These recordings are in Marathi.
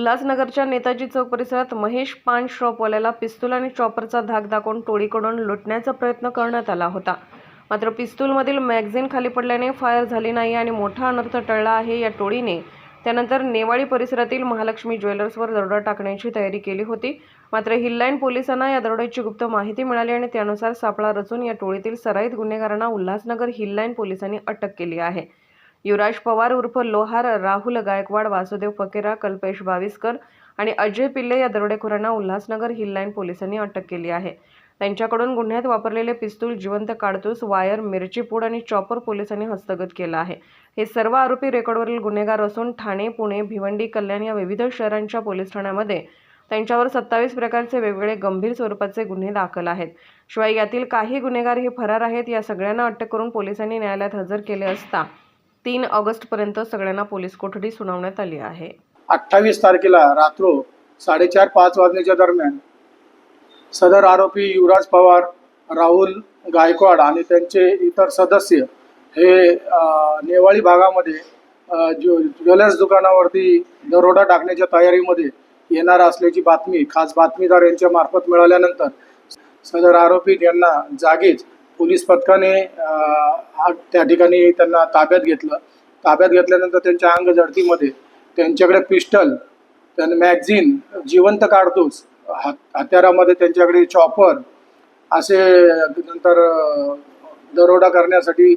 उल्हासनगरच्या नेताजी चौक परिसरात महेश पान शॉपवाल्याला पिस्तूल आणि चॉपरचा धाक दाखवून टोळीकडून लुटण्याचा प्रयत्न करण्यात आला होता. मात्र पिस्तूलमधील मॅगझिन खाली पडल्याने फायर झाली नाही आणि मोठा अनर्थ टळला आहे या टोळीने. त्यानंतर नेवाळी परिसरातील महालक्ष्मी ज्वेलर्सवर दरोडा टाकण्याची तयारी केली होती. मात्र हिल्लाईन पोलिसांना या दरोड्याची गुप्त माहिती मिळाली आणि त्यानुसार सापळा रचून या टोळीतील सराईत गुन्हेगारांना उल्हासनगर हिल्लाईन पोलिसांनी अटक केली आहे. युवराज पवार उर्फ लोहार राहुल गायकवाड वासुदेव फकेरा कल्पेश बाविस्कर आणि अजय पिल्ले या दरोडेखोरांना उल्हासनगर हिल्लाईन पोलिसांनी अटक केली आहे. त्यांच्याकडून गुन्ह्यात वापरलेले पिस्तूल जिवंत काडतूस वायर मिरचीपूड आणि चॉपर पोलिसांनी हस्तगत केलं आहे. हे सर्व आरोपी रेकॉर्डवरील गुन्हेगार असून ठाणे पुणे भिवंडी कल्याण या विविध शहरांच्या पोलीस ठाण्यामध्ये त्यांच्यावर सत्तावीस प्रकारचे वेगवेगळे गंभीर स्वरूपाचे गुन्हे दाखल आहेत. शिवाय यातील काही गुन्हेगार हे फरार आहेत या सगळ्यांना अटक करून पोलिसांनी न्यायालयात हजर केले असता तीन ऑगस्टपर्यंत सगळ्यांना पोलीस कोठडी सुनावण्यात आली आहे. अठ्ठावीस तारखेला रात्रो साडेचार पाच वाजण्याच्या दरम्यान सदर आरोपी युवराज पवार राहुल गायकवाड आणि त्यांचे इतर सदस्य हे नेवाळी भागामध्ये अ, ज्व ज्वेलर्स दुकानावरती दरोडा टाकण्याच्या तयारीमध्ये येणार असल्याची बातमी खास बातमीदार यांच्या मार्फत मिळाल्यानंतर सदर आरोपी यांना जागीच पोलीस पथकाने त्या ठिकाणी त्यांना ताब्यात घेतलं. ताब्यात घेतल्यानंतर त्यांच्या अंग जडतीमध्ये त्यांच्याकडे पिस्टल त्यांना मॅगझिन जिवंत काढतोच हात हत्यारामध्ये त्यांच्याकडे चॉपर असे नंतर दरोडा करण्यासाठी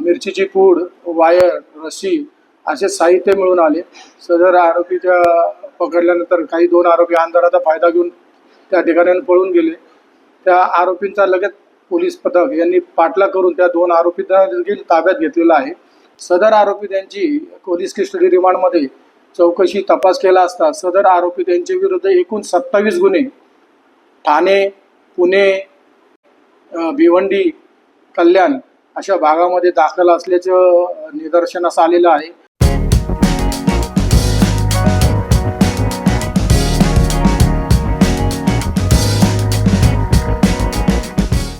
मिरचीची पूड वायर रशी असे साहित्य मिळून आले. सदर आरोपीच्या पकडल्यानंतर काही दोन आरोपी अंधाराचा फायदा घेऊन त्या ठिकाणी पळून गेले. त्या आरोपींचा लगेच पोलीस पथक यांनी पाठलाग करून त्या दोन आरोपींना देखील ताब्यात घेतलेला आहे. सदर आरोपी त्यांची पोलीस कस्टडी रिमांडमध्ये चौकशी तपास केला असता सदर आरोपी त्यांच्या विरुद्ध एकूण सत्तावीस गुन्हे ठाणे पुणे भिवंडी कल्याण अशा भागामध्ये दाखल असल्याचं निदर्शनास आलेलं आहे.